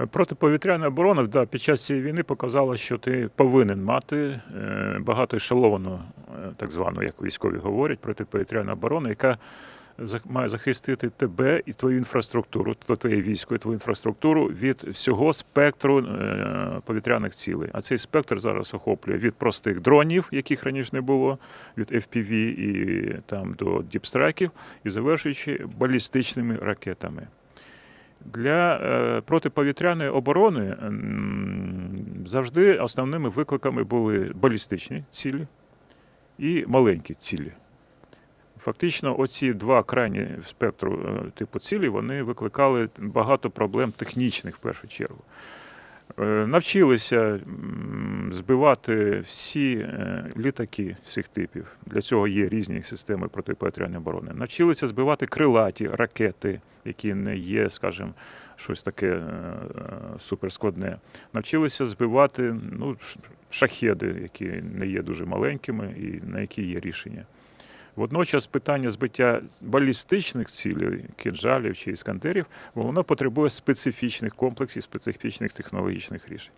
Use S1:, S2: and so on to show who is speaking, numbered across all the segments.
S1: Е, Протиповітряна оборона да, під час цієї війни показала, що ти повинен мати е, багатоешеловану, е, так звану, як військові говорять, протиповітряну оборону, яка має захистити тебе і твою інфраструктуру, то твоє військо і твою інфраструктуру від всього спектру повітряних цілей. А цей спектр зараз охоплює від простих дронів, яких раніше не було, від FPV і там до діпстрайків, і завершуючи балістичними ракетами. Для е, протиповітряної оборони завжди основними викликами були балістичні цілі і маленькі цілі. Фактично, оці два крайні спектру е, типу цілі вони викликали багато проблем технічних в першу чергу. Е, Навчилися збивати всі літаки всіх типів. Для цього є різні системи протиповітряної оборони. Навчилися збивати крилаті ракети, які не є, скажімо, щось таке е, е, суперскладне. Навчилися збивати ну, шахеди, які не є дуже маленькими і на які є рішення. Водночас питання збиття балістичних цілей, кинжалів чи іскандерів, воно потребує специфічних комплексів, специфічних технологічних рішень.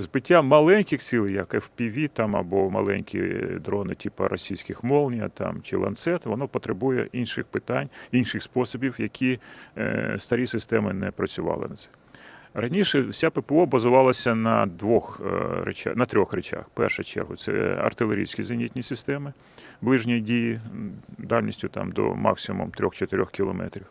S1: Збиття маленьких цілей, як FPV там, або маленькі дрони, типу російських Молнія там, чи ланцет, воно потребує інших питань, інших способів, які е, старі системи не працювали на це. Раніше вся ППО базувалася на двох е, речах, на трьох речах. В першу чергу це артилерійські зенітні системи ближньої дії дальністю там до максимум 3-4 кілометрів.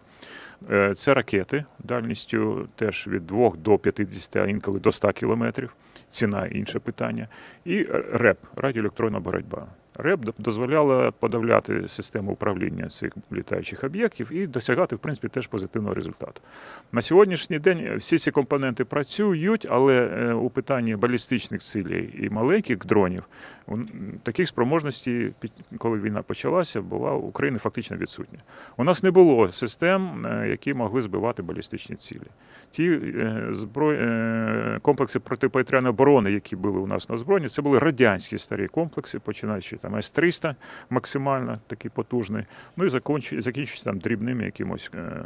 S1: Е, Це ракети дальністю теж від 2 до 50, а інколи до 100 кілометрів. Ціна інше питання. І РЕП радіоелектронна боротьба. РЕП д- дозволяла подавляти систему управління цих літаючих об'єктів і досягати, в принципі, теж позитивного результату. На сьогоднішній день всі ці компоненти працюють, але е, у питанні балістичних цілей і маленьких дронів таких спроможностей, коли війна почалася, була у України фактично відсутня. У нас не було систем, е, які могли збивати балістичні цілі. Ті е, е, комплекси протиповітряної оборони, які були у нас на озброєнні, це були радянські старі комплекси, починаючи там С-300 максимально такий потужний, ну і закінчуючи там дрібними якимось е,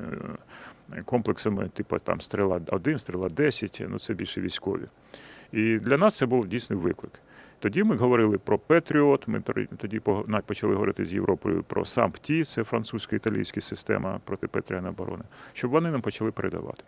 S1: комплексами, типу там стріла 1, стріла 10, ну це більше військові. І для нас це був дійсний виклик. Тоді ми говорили про Петріот, ми тоді почали говорити з Європою про САМПТІ, це французько-італійська система протиповітряної оборони, щоб вони нам почали передавати.